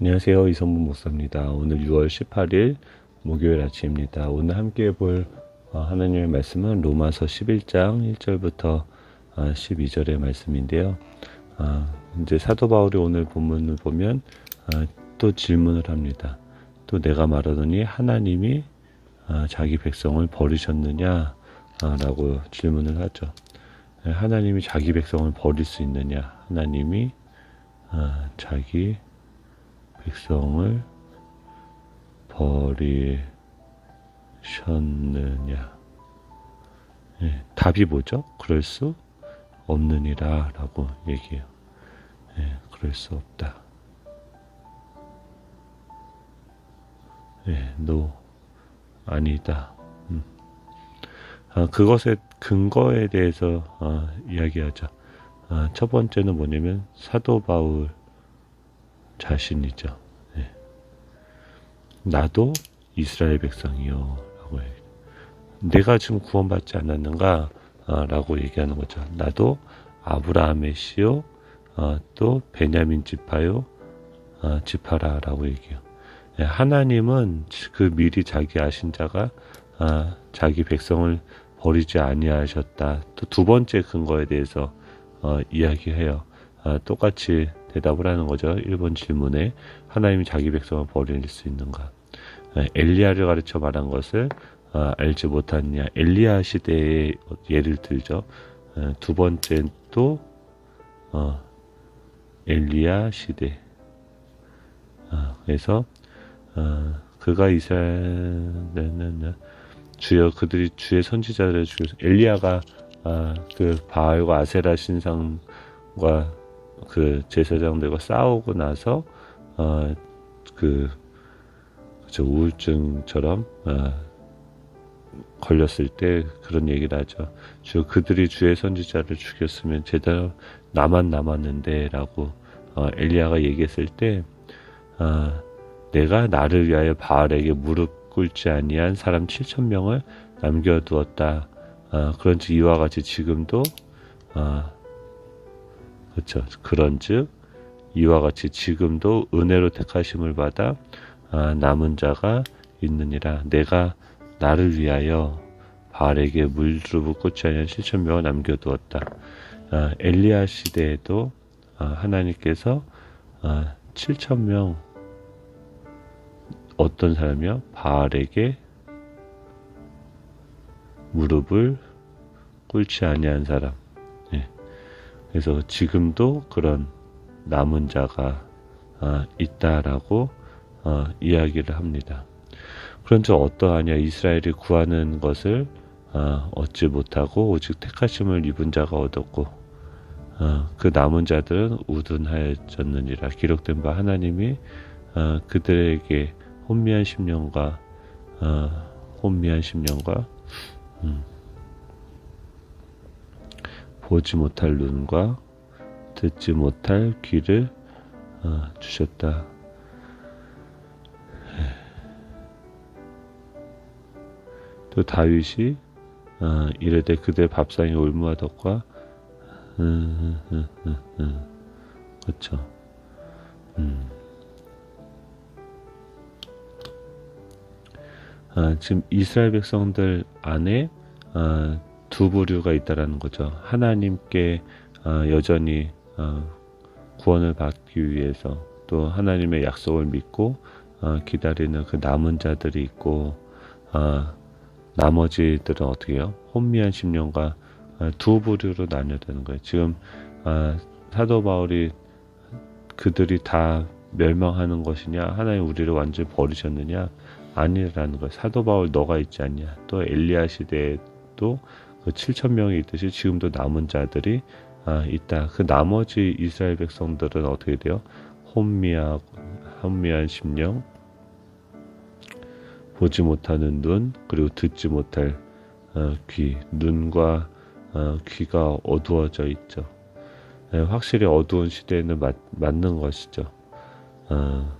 안녕하세요. 이성문 목사입니다. 오늘 6월 18일 목요일 아침입니다. 오늘 함께 볼 어, 하나님의 말씀은 로마서 11장 1절부터 12절의 어, 말씀인데요. 어, 이제 사도 바울이 오늘 본문을 보면 또 질문을 합니다. 또 내가 말하더니 하나님이 자기 백성을 버리셨느냐? 라고 질문을 하죠. 하나님이 자기 백성을 버릴 수 있느냐? 하나님이 자기 백성을 버리셨느냐? 예, 답이 뭐죠? 그럴 수 없느니라 라고 얘기해요. 예, 그럴 수 없다. 예, no, 아니다. 음. 아, 그것의 근거에 대해서 아, 이야기하자. 아, 첫 번째는 뭐냐면 사도 바울 자신이죠. 네. 나도 이스라엘 백성이요. 라고 해. 내가 지금 구원받지 않았는가? 아, 라고 얘기하는 거죠. 나도 아브라함의 씨요, 아, 또 베냐민 지파요, 아, 지파라. 라고 얘기해요. 네, 하나님은 그 미리 자기 아신 자가 아, 자기 백성을 버리지 아니하셨다. 또 두 번째 근거에 대해서 어, 이야기해요. 아, 똑같이 대답을 하는 거죠. 1번 질문에 하나님이 자기 백성을 버릴 수 있는가? 아, 엘리야를 가르쳐 말한 것을 아, 알지 못하느냐? 엘리야 시대의 예를 들죠. 아, 두 번째 또 어, 엘리야 시대. 아, 그래서 어, 그가 이스라엘은 주여 그들이 주의 선지자를 죽여서 엘리야가 아, 그 바알과 아세라 신상과 그 제사장들과 싸우고 나서 어, 그 그저 우울증처럼 어, 걸렸을 때 그런 얘기를 하죠. 주 그들이 주의 선지자를 죽였으면 제대로 나만 남았는데라고 어, 엘리야가 얘기했을 때 어, 내가 나를 위하여 바알에게 무릎 꿇지 아니한 사람 7천 명을 남겨두었다. 어, 그런즉 이와 같이 지금도 어, 그렇죠. 그런즉 이와 같이 지금도 은혜로 택하심을 받아 아, 남은 자가 있느니라. 내가 나를 위하여 바알에게 물주을 꽂지 아니한 실천 명을 남겨두었다. 아, 엘리야 시대에도 아, 하나님께서 아, 7천 명 어떤 사람이요? 바알에게 무릎을 꿇지 아니한 사람. 그래서 지금도 그런 남은 자가 어, 있다라고 어, 이야기를 합니다. 그런즉 어떠하냐 이스라엘이 구하는 것을 어, 얻지 못하고 오직 택하심을 입은 자가 얻었고 어, 그 남은 자들은 우둔하였느니라 기록된 바 하나님이 어, 그들에게 혼미한 심령과 어, 혼미한 심령과 음, 보지 못할 눈과 듣지 못할 귀를 어, 주셨다. 또 다윗이 어, 이르되 그대 밥상에 올무와 덕과 음, 음, 음, 그렇죠. 아, 지금 이스라엘 백성들 안에 아, 두 부류가 있다라는 거죠. 하나님께 어, 여전히 어, 구원을 받기 위해서 또 하나님의 약속을 믿고 어, 기다리는 그 남은 자들이 있고 나머지들은 어떻게 해요? 혼미한 심령과 두 부류로 나뉘어되는 거예요. 지금 사도 바울이 그들이 다 멸망하는 것이냐 하나님 우리를 완전히 버리셨느냐 아니라는 거예요. 사도 바울 너가 있지 않냐 또 엘리야 시대에도 그 7천 명이 있듯이 지금도 남은 자들이 아, 있다. 그 나머지 이스라엘 백성들은 어떻게 돼요? 혼미하고 혼미한 심령, 보지 못하는 눈, 그리고 듣지 못할 어, 귀, 눈과 어, 귀가 어두워져 있죠. 네, 확실히 어두운 시대에는 맞, 맞는 것이죠. 어,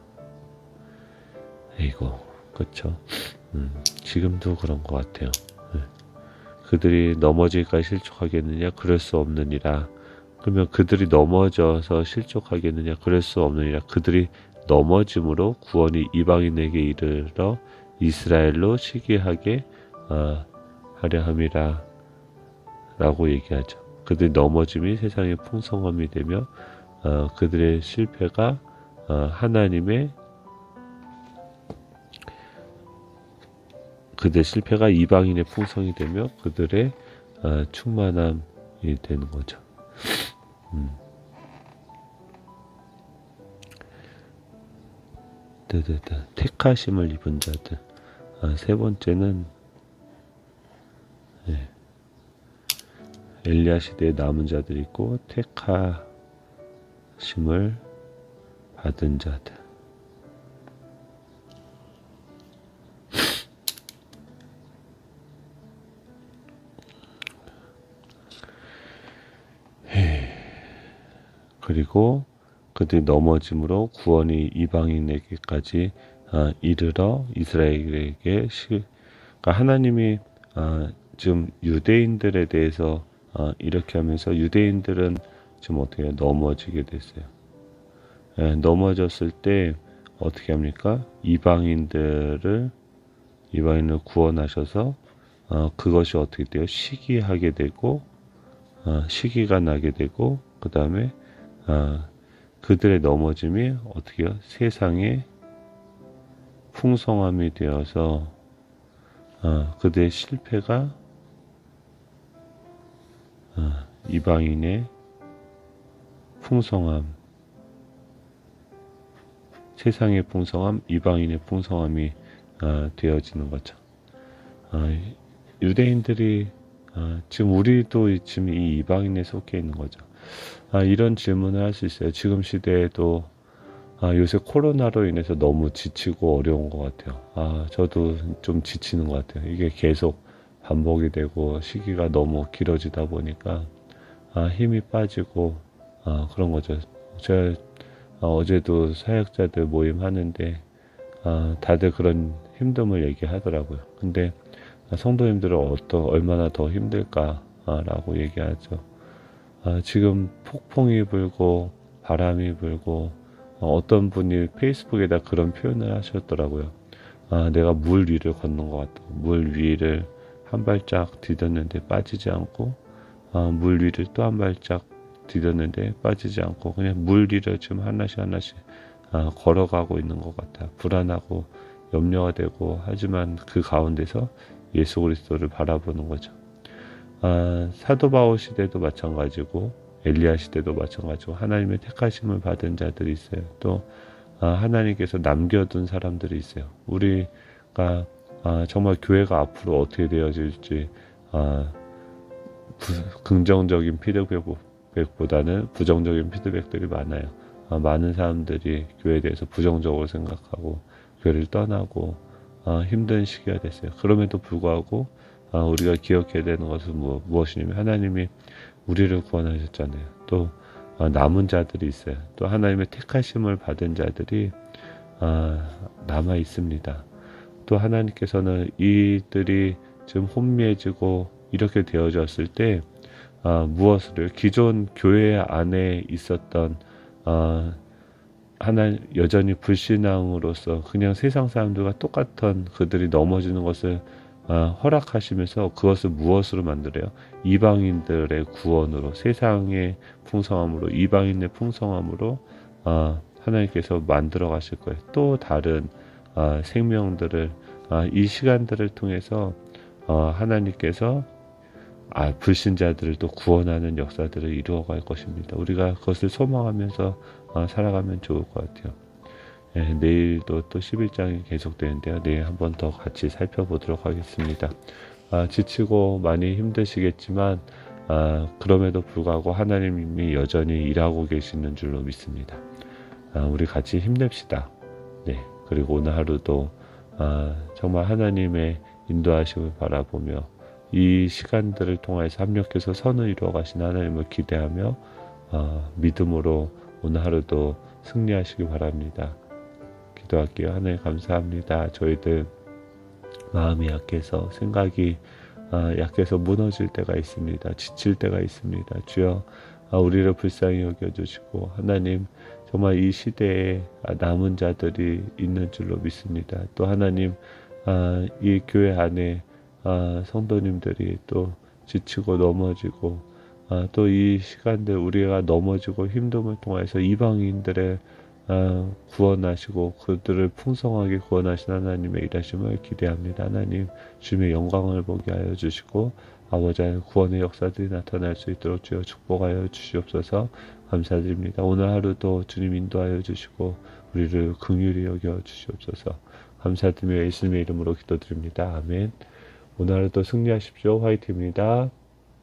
이고 그렇죠. 음, 지금도 그런 것 같아요. 그들이 넘어질까 실족하겠느냐? 그럴 수 없느니라. 그러면 그들이 넘어져서 실족하겠느냐? 그럴 수 없느니라. 그들이 넘어짐으로 구원이 이방인에게 이르러 이스라엘로 시기하게 어, 하려 함이라. 라고 얘기하죠. 그들의 넘어짐이 세상의 풍성함이 되며 어, 그들의 실패가 어, 하나님의 그들의 실패가 이방인의 풍성이 되며 그들의 어, 충만함이 되는 거죠. 음. 뜨뜨뜨 택하심을 입은 자들. 아, 세 번째는 네. 엘리야 시대에 남은 자들이 있고 택하심을 받은 자들. 그리고 그들이 넘어짐으로 구원이 이방인에게까지 아, 이르러 이스라엘에게 시, 그러니까 하나님이 아, 지금 유대인들에 대해서 아, 이렇게 하면서 유대인들은 지금 어떻게 넘어지게 됐어요. 예, 넘어졌을 때 어떻게 합니까? 이방인들을 이방인을 구원하셔서 어, 그것이 어떻게 돼요? 시기하게 되고 어, 시기가 나게 되고 그 다음에 어, 그들의 넘어짐이 어떻게요? 세상의 풍성함이 되어서 어, 그들의 실패가 어, 이방인의 풍성함, 세상의 풍성함, 이방인의 풍성함이 어, 되어지는 거죠. 어, 유대인들이 어, 지금 우리도 지금 이 이방인에 속해 있는 거죠. 아, 이런 질문을 할 수 있어요. 지금 시대에도 아, 요새 코로나로 인해서 너무 지치고 어려운 것 같아요. 아, 저도 좀 지치는 것 같아요. 이게 계속 반복이 되고 시기가 너무 길어지다 보니까 아, 힘이 빠지고 아, 그런 거죠. 제가 아, 어제도 사역자들 모임 하는데 아, 다들 그런 힘듦을 얘기하더라고요. 근데 성도님들은 어떤 얼마나 더 힘들까라고 얘기하죠. 아, 지금 폭풍이 불고 바람이 불고 어, 어떤 분이 페이스북에다 그런 표현을 하셨더라고요. 아, 내가 물 위를 걷는 것 같다. 물 위를 한 발짝 디뎠는데 빠지지 않고 아, 물 위를 또 한 발짝 디뎠는데 빠지지 않고 그냥 물 위를 지금 하나씩 하나씩 아, 걸어가고 있는 것 같아. 불안하고 염려가 되고 하지만 그 가운데서 예수 그리스도를 바라보는 거죠. 아, 사도 바울 시대도 마찬가지고 엘리야 시대도 마찬가지고 하나님의 택하심을 받은 자들이 있어요. 또 아, 하나님께서 남겨둔 사람들이 있어요. 우리가 아, 정말 교회가 앞으로 어떻게 되어질지 아, 부, 긍정적인 피드백보다는 부정적인 피드백들이 많아요. 아, 많은 사람들이 교회에 대해서 부정적으로 생각하고 교회를 떠나고 아, 힘든 시기가 됐어요. 그럼에도 불구하고 아, 우리가 기억해야 되는 것은 뭐, 무엇이냐면 하나님이 우리를 구원하셨잖아요. 또 아, 남은 자들이 있어요. 또 하나님의 택하심을 받은 자들이 아, 남아 있습니다. 또 하나님께서는 이들이 지금 혼미해지고 이렇게 되어졌을 때 아, 무엇을 기존 교회 안에 있었던 아, 하나 여전히 불신앙으로서 그냥 세상 사람들과 똑같은 그들이 넘어지는 것을 어, 허락하시면서 그것을 무엇으로 만들어요? 이방인들의 구원으로 세상의 풍성함으로 이방인의 풍성함으로 어, 하나님께서 만들어 가실 거예요. 또 다른 어, 생명들을 이 시간들을 통해서 하나님께서 아, 불신자들을 또 구원하는 역사들을 이루어갈 것입니다. 우리가 그것을 소망하면서 살아가면 좋을 것 같아요. 네, 내일도 또 11장이 계속되는데요. 내일 한 번 더 같이 살펴보도록 하겠습니다. 아, 지치고 많이 힘드시겠지만 아, 그럼에도 불구하고 하나님이 여전히 일하고 계시는 줄로 믿습니다. 아, 우리 같이 힘냅시다. 네, 그리고 오늘 하루도 아, 정말 하나님의 인도하심을 바라보며 이 시간들을 통해서 합력해서 선을 이루어 가신 하나님을 기대하며 아, 믿음으로 오늘 하루도 승리하시기 바랍니다. 기도할게요. 하나님 감사합니다. 저희들 마음이 약해서 생각이 아, 약해서 무너질 때가 있습니다. 지칠 때가 있습니다. 주여 아, 우리를 불쌍히 여겨주시고 하나님 정말 이 시대에 남은 자들이 있는 줄로 믿습니다. 또 하나님 아, 이 교회 안에 아, 성도님들이 또 지치고 넘어지고 아, 또이 시간들 우리가 넘어지고 힘듦을 통해서 이방인들의 아, 구원하시고 그들을 풍성하게 구원하신 하나님의 일하심을 기대합니다. 하나님 주님의 영광을 보게 하여 주시고 아버지 의 구원의 역사들이 나타날 수 있도록 주여 축복하여 주시옵소서 감사드립니다. 오늘 하루도 주님 인도하여 주시고 우리를 긍휼히 여겨 주시옵소서 감사드리며 예수님의 이름으로 기도드립니다. 아멘 오늘 하루도 승리하십시오. 화이트입니다.